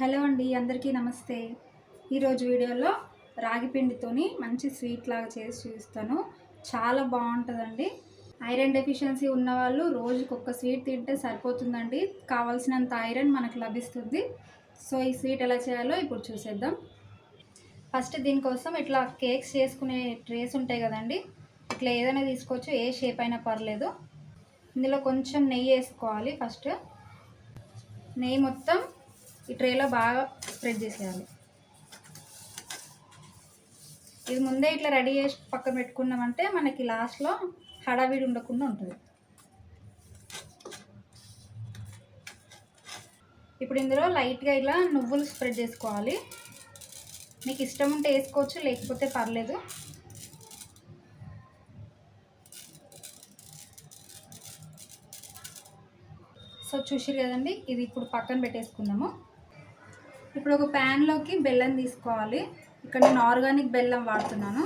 Hello అండి అందరికీ నమస్తే. ఈరోజు వీడియోలో రాగి పిండితోని మంచి స్వీట్ లాగా చేసి చూపిస్తాను. చాలా బాగుంటుందండి. ఐరన్ డెఫిషియన్సీ ఉన్న వాళ్ళు రోజుకి ఒక్క స్వీట్ తింటే సరిపోతుందండి. కావాల్సినంత ఐరన్ మనకు లభిస్తుంది. సో ఈ స్వీట్ ఎలా చేయాలో ఇప్పుడు చూసేద్దాం. ఫస్ట్ దీనికోసం ఇట్లా కేక్స్ చేసుకునే ట్రేస్ ఉంటాయి కదండి. ఇట్లా ఏదైనా తీసుకోవచ్చు ఏ షేప్ అయినా పర్లేదు. ఇందులో కొంచెం నెయ్యి వేసుకోవాలి ఫస్ట్. నెయ్యి మొత్తం ఈ ట్రేలో బాగా స్ప్రెడ్ చేసేయాలి. ఇది ముందే ఇట్లా రెడీ చేసి పక్కన పెట్టుకున్నామంటే మనకి లాస్ట్లో హడావిడి ఉండకుండా ఉంటుంది. ఇప్పుడు ఇందులో లైట్గా ఇలా నువ్వులు స్ప్రెడ్ చేసుకోవాలి. మీకు ఇష్టం ఉంటే వేసుకోవచ్చు లేకపోతే పర్లేదు. సో చూసిరు కదండి ఇది ఇప్పుడు పక్కన పెట్టేసుకుందాము ఇప్పుడు ఒక ప్యాన్లోకి బెల్లం తీసుకోవాలి. ఇక్కడ నేను ఆర్గానిక్ బెల్లం వాడుతున్నాను.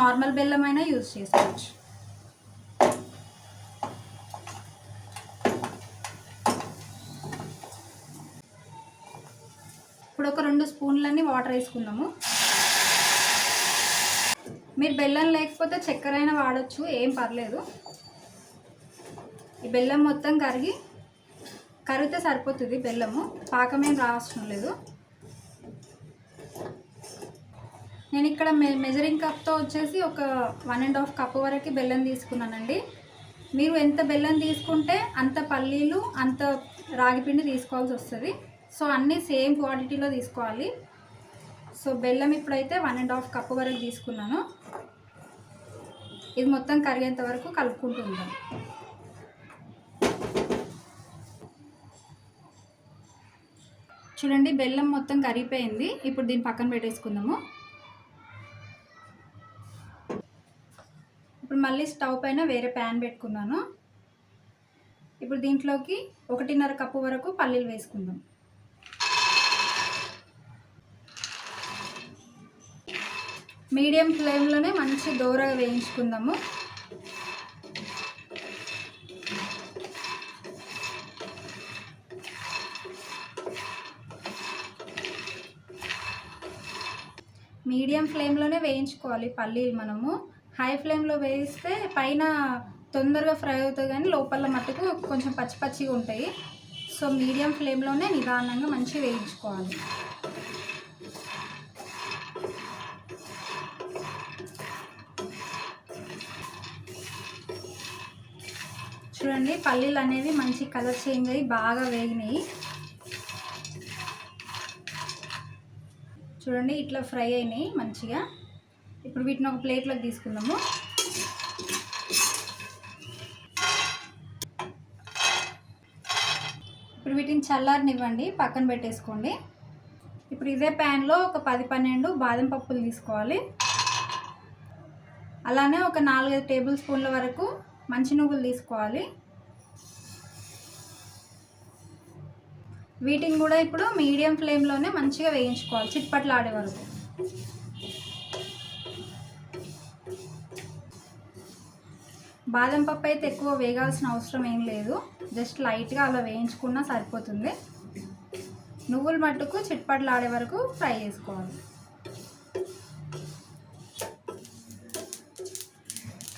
నార్మల్ బెల్లం అయినా యూజ్ చేసుకోవచ్చు. ఇప్పుడు ఒక రెండు స్పూన్లన్నీ వాటర్ వేసుకుందాము. మీరు బెల్లం లేకపోతే చక్కెర అయినా వాడచ్చు ఏం పర్లేదు. ఈ బెల్లం మొత్తం కరిగి కరిగితే సరిపోతుంది బెల్లము. పాకమేం రావసరం లేదు. నేను ఇక్కడ మె మెజరింగ్ కప్తో వచ్చేసి ఒక వన్ అండ్ హాఫ్ కప్ వరకు బెల్లం తీసుకున్నానండి. మీరు ఎంత బెల్లం తీసుకుంటే అంత పల్లీలు అంత రాగిపిండి తీసుకోవాల్సి వస్తుంది. సో అన్నీ సేమ్ క్వాంటిటీలో తీసుకోవాలి. సో బెల్లం ఇప్పుడైతే వన్ అండ్ హాఫ్ కప్ వరకు తీసుకున్నాను. ఇది మొత్తం కరిగేంత వరకు కలుపుకుంటూ ఉంటాను చూడండి బెల్లం మొత్తం కరిగిపోయింది. ఇప్పుడు దీన్ని పక్కన పెట్టేసుకుందాము. ఇప్పుడు మళ్ళీ స్టవ్ పైన వేరే ప్యాన్ పెట్టుకున్నాను. ఇప్పుడు దీంట్లోకి ఒకటిన్నర కప్పు వరకు పల్లీలు వేసుకుందాం. మీడియం ఫ్లేమ్లోనే మంచి దూరగా వేయించుకుందాము. మీడియం ఫ్లేమ్లోనే వేయించుకోవాలి పల్లీలు మనము. హై ఫ్లేమ్లో వేయిస్తే పైన తొందరగా ఫ్రై అవుతుంది కానీ లోపల మట్టుకు కొంచెం పచ్చి పచ్చిగా ఉంటాయి. సో మీడియం ఫ్లేమ్లోనే నిదానంగా మంచిగా వేయించుకోవాలి. చూడండి పల్లీలు అనేవి మంచి కలర్ చేంజ్ అయ్యి బాగా వేగినాయి. చూడండి ఇట్లా ఫ్రై అయినాయి మంచిగా. ఇప్పుడు వీటిని ఒక ప్లేట్లోకి తీసుకుందాము. ఇప్పుడు వీటిని చల్లారనివ్వండి పక్కన పెట్టేసుకోండి. ఇప్పుడు ఇదే ప్యాన్లో ఒక పది పన్నెండు బాదం పప్పులు తీసుకోవాలి. అలానే ఒక నాలుగైదు టేబుల్ స్పూన్ల వరకు మంచి నువ్వులు తీసుకోవాలి. వీటిని కూడా ఇప్పుడు మీడియం ఫ్లేమ్లోనే మంచిగా వేయించుకోవాలి. చిట్పట్లు ఆడే వరకు. బాదం పప్పు అయితే ఎక్కువ వేగాల్సిన అవసరం ఏం లేదు. జస్ట్ లైట్గా అలా వేయించుకున్నా సరిపోతుంది. నువ్వులు మట్టుకు చిట్పట్లు ఆడే వరకు ఫ్రై చేసుకోవాలి.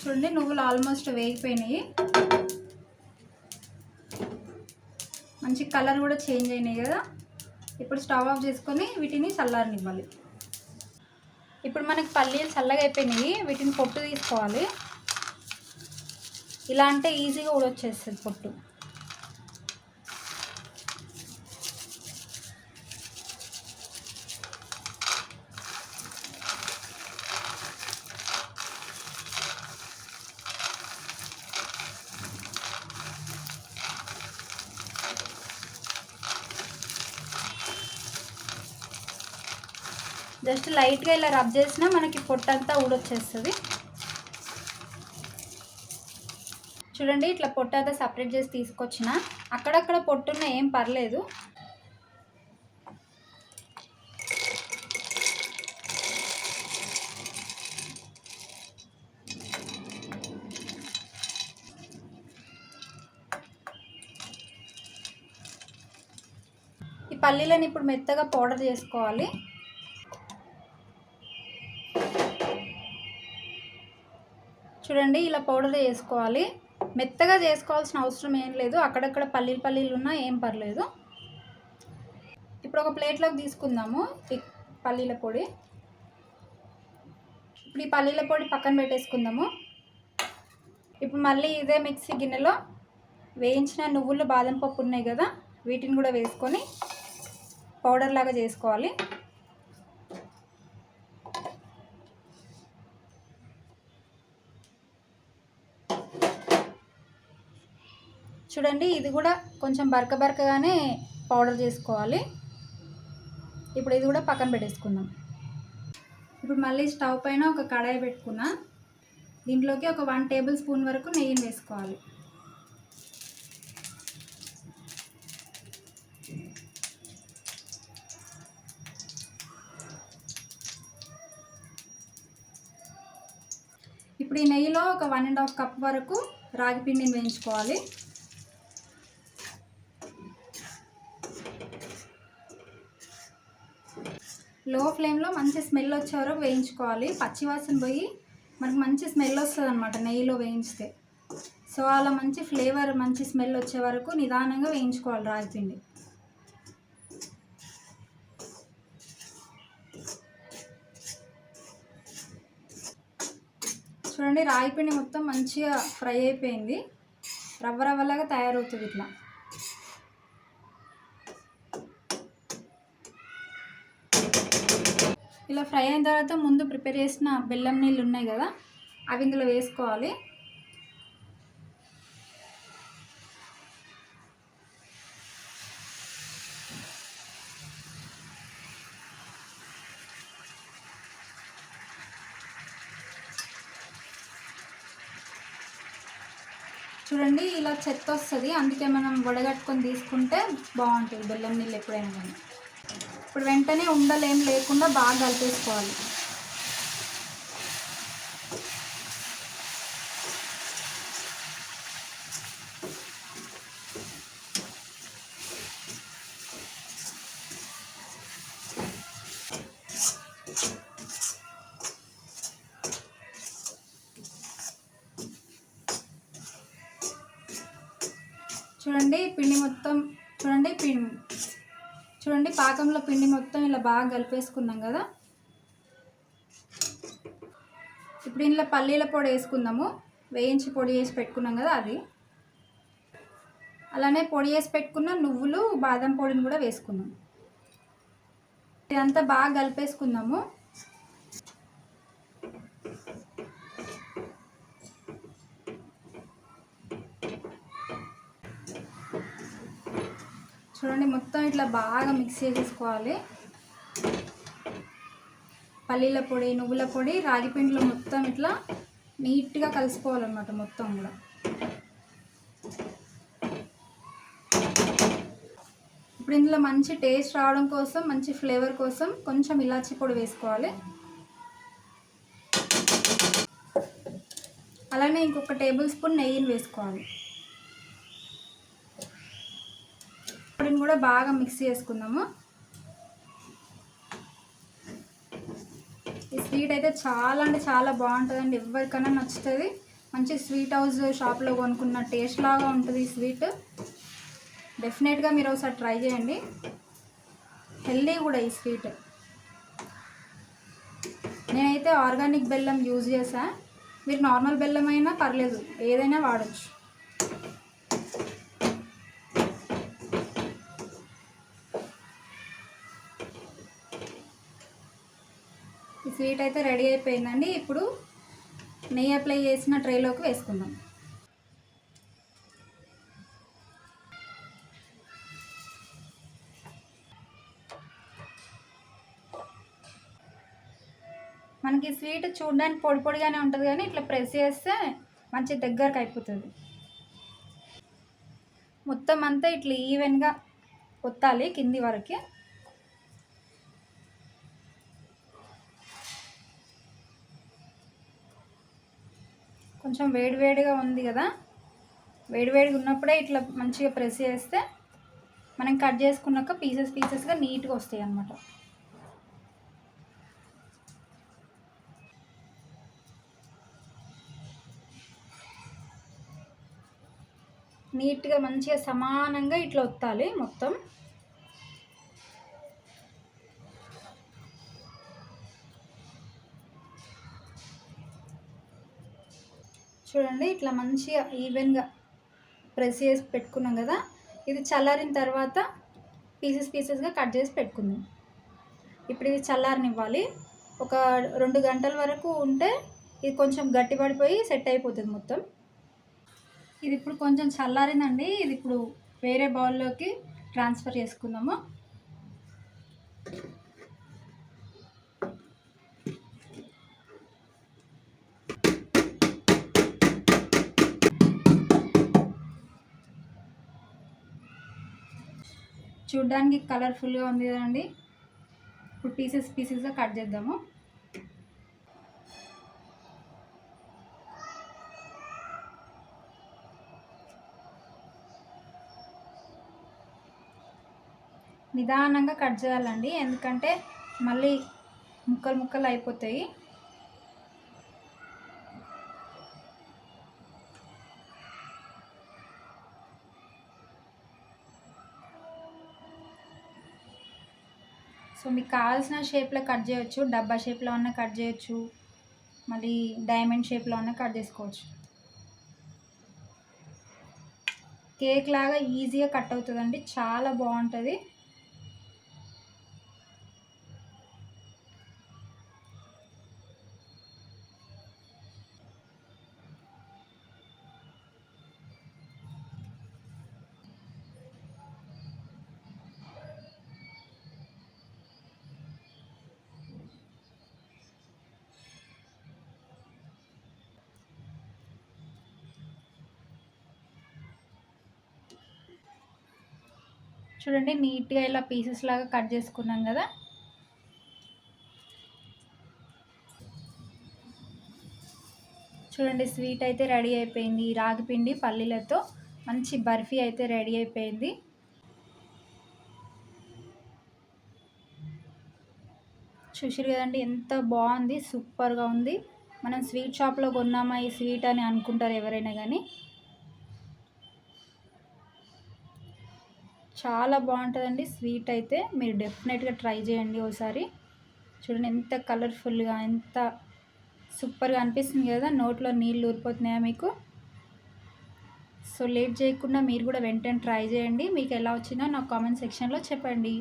చూడండి నువ్వులు ఆల్మోస్ట్ వేగిపోయినాయి. మంచి కలర్ కూడా చేంజ్ అయినాయి కదా. ఇప్పుడు స్టవ్ ఆఫ్ చేసుకొని వీటిని చల్లారనివ్వాలి. ఇప్పుడు మనకి పల్లీలు చల్లగా అయిపోయినాయి. వీటిని పొట్టు తీసుకోవాలి. ఇలా అంటే ఈజీగా ఊడొచ్చేస్తుంది పొట్టు. జస్ట్ లైట్గా ఇలా రబ్ చేసినా మనకి పొట్టంతా ఊడొచ్చేస్తుంది. చూడండి ఇట్లా పొట్టు అంతా సపరేట్ చేసి తీసుకొచ్చిన. అక్కడక్కడ పొట్టున్న ఏం పర్లేదు. ఈ పల్లీలను ఇప్పుడు మెత్తగా పౌడర్ చేసుకోవాలి. చూడండి ఇలా పౌడర్ చేసుకోవాలి మెత్తగా చేసుకోవాల్సిన అవసరం ఏం లేదు. అక్కడక్కడ పల్లీలు పల్లీలు ఉన్నా ఏం పర్లేదు. ఇప్పుడు ఒక ప్లేట్లోకి తీసుకుందాము. పల్లీల పొడి. ఇప్పుడు ఈ పల్లీల పొడి పక్కన పెట్టేసుకుందాము. ఇప్పుడు మళ్ళీ ఇదే మిక్సీ గిన్నెలో వేయించిన నువ్వులు బాదం పప్పు ఉన్నాయి కదా వీటిని కూడా వేసుకొని పౌడర్ లాగా చేసుకోవాలి. చూడండి ఇది కూడా కొంచెం బరక బరకగానే పౌడర్ చేసుకోవాలి. ఇప్పుడు ఇది కూడా పక్కన పెట్టేసుకుందాం. ఇప్పుడు మళ్ళీ స్టవ్ పైన ఒక కడాయి పెట్టుకున్నా. దీంట్లోకి ఒక వన్ టేబుల్ స్పూన్ వరకు నెయ్యిని వేసుకోవాలి. ఇప్పుడు ఈ నెయ్యిలో ఒక వన్ అండ్ హాఫ్ కప్ వరకు రాగి పిండిని వేయించుకోవాలి. లో ఫ్లేమ్లో మంచి స్మెల్ వచ్చే వరకు వేయించుకోవాలి. పచ్చివాసన పోయి మనకు మంచి స్మెల్ వస్తుంది అనమాట నెయ్యిలో వేయించితే. సో అలా మంచి ఫ్లేవర్ మంచి స్మెల్ వచ్చే వరకు నిదానంగా వేయించుకోవాలి రాగి పిండి. చూడండి రాగి పిండి మొత్తం మంచిగా ఫ్రై అయిపోయింది. రవ్వ రవ్వలాగా తయారవుతుంది ఇట్లా. ఇలా ఫ్రై అయిన తర్వాత ముందు ప్రిపేర్ చేసిన బెల్లం నీళ్ళు ఉన్నాయి కదా అవి ఇందులో వేసుకోవాలి. చూడండి ఇలా చెత్త వస్తుంది. అందుకే మనం వడగట్టుకొని తీసుకుంటే బాగుంటుంది బెల్లం నీళ్ళు ఎప్పుడైనా కానీ. ఇప్పుడు వెంటనే ఉండలేం లేకుండా బాగా కలిపేసుకోవాలి. చూడండి పిండి మొత్తం పాకంలో పిండి మొత్తం ఇలా బాగా కలిపేసుకున్నాం కదా. ఇప్పుడు ఇందులో పల్లీల పొడి వేసుకుందాము. వేయించి పొడి చేసి పెట్టుకున్నాం కదా అది. అలానే పొడి చేసి పెట్టుకున్న నువ్వులు బాదం పొడిని కూడా వేసుకున్నాం ఇదంతా బాగా కలిపేసుకుందాము. చూడండి మొత్తం ఇట్లా బాగా మిక్స్ చేసేసుకోవాలి. పల్లీల పొడి నువ్వుల పొడి రాగి పిండిలో మొత్తం ఇట్లా నీట్గా కలిసిపోవాలన్నమాట మొత్తం కూడా. ఇప్పుడు ఇందులో మంచి టేస్ట్ రావడం కోసం మంచి ఫ్లేవర్ కోసం కొంచెం ఇలాచీ పొడి వేసుకోవాలి. అలానే ఇంకొక టేబుల్ స్పూన్ నెయ్యిని వేసుకోవాలి. కూడా బాగా మిక్స్ చేసుకుందాము. ఈ స్వీట్ అయితే చాలా అంటే చాలా బాగుంటుందండి. ఎవరికైనా నచ్చుతుంది. మంచి స్వీట్ హౌస్ షాప్లో కొనుక్కున్న టేస్ట్ లాగా ఉంటుంది ఈ స్వీట్. డెఫినెట్గా మీరు ఒకసారి ట్రై చేయండి. హెల్దీ కూడా ఈ స్వీట్. నేనైతే ఆర్గానిక్ బెల్లం యూజ్ చేసా మీరు నార్మల్ బెల్లం అయినా పర్లేదు. ఏదైనా వాడచ్చు ఈ స్వీట్ అయితే రెడీ అయిపోయిందండి. ఇప్పుడు నెయ్యి అప్లై చేసిన ట్రేలోకి వేసుకుందాం. మనకి స్వీట్ చూడడానికి పొడి పొడిగానే ఉంటుంది కానీ ఇట్లా ప్రెస్ చేస్తే మంచి దగ్గరకు అయిపోతుంది. మొత్తం అంతా ఇట్లా ఈవెన్గా కొత్తాలి కింది వరకు. కొంచెం వేడివేడిగా ఉంది కదా. వేడివేడిగా ఉన్నప్పుడే ఇట్లా మంచిగా ప్రెస్ చేస్తే మనం కట్ చేసుకున్నాక పీసెస్ పీసెస్గా నీట్గా వస్తాయి అన్నమాట. నీట్గా మంచిగా సమానంగా ఇట్లా ఒత్తాలి మొత్తం. చూడండి ఇట్లా మంచిగా ఈవెన్గా ప్రెస్ చేసి పెట్టుకున్నాం కదా ఇది చల్లారిన తర్వాత పీసెస్ పీసెస్గా కట్ చేసి పెట్టుకుందాం. ఇప్పుడు ఇది చల్లారనివ్వాలి. ఒక రెండు గంటల వరకు ఉంటే ఇది కొంచెం గట్టి పడిపోయి సెట్ అయిపోతుంది మొత్తం. ఇది ఇప్పుడు కొంచెం చల్లారిందండి ఇది ఇప్పుడు వేరే బౌల్లోకి ట్రాన్స్ఫర్ చేసుకుందాము. చూడ్డానికి కలర్ఫుల్గా ఉంది కదండి. ఇప్పుడు పీసెస్ పీసెస్గా కట్ చేద్దాము. నిదానంగా కట్ చేయాలండి. ఎందుకంటే మళ్ళీ ముక్కలు ముక్కలు అయిపోతాయి. సో మీకు కావాల్సిన షేప్లో కట్ చేయొచ్చు డబ్బా షేప్లో ఉన్న కట్ చేయొచ్చు మళ్ళీ డైమండ్ షేప్లో ఉన్న కట్ చేసుకోవచ్చు. కేక్ లాగా ఈజీగా కట్ అవుతుందండి చాలా బాగుంటుంది. చూడండి నీట్గా ఇలా పీసెస్ లాగా కట్ చేసుకున్నాం కదా. చూడండి స్వీట్ అయితే రెడీ అయిపోయింది. రాగిపిండి పల్లీలతో మంచి బర్ఫీ అయితే రెడీ అయిపోయింది. చూసారు కదండి ఎంత బాగుంది సూపర్గా ఉంది. మనం స్వీట్ షాప్లో కొన్నామా ఈ స్వీట్ అని అనుకుంటారు ఎవరైనా కానీ. చాలా బాగుంటుందండి. స్వీట్ అయితే మీరు డెఫినెట్గా ట్రై చేయండి ఒకసారి చూడండి ఎంత కలర్ఫుల్గా ఎంత సూపర్గా అనిపిస్తుంది కదా నోట్లో నీళ్ళు ఊరిపోతున్నాయా మీకు. సో లేట్ చేయకుండా మీరు కూడా వెంటనే ట్రై చేయండి. మీకు ఎలా వచ్చిందో నాకు కామెంట్ సెక్షన్లో చెప్పండి.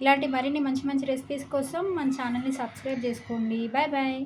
ఇలాంటి మరిన్ని మంచి మంచి రెసిపీస్ కోసం మన ఛానల్ని సబ్స్క్రైబ్ చేసుకోండి. Bye bye.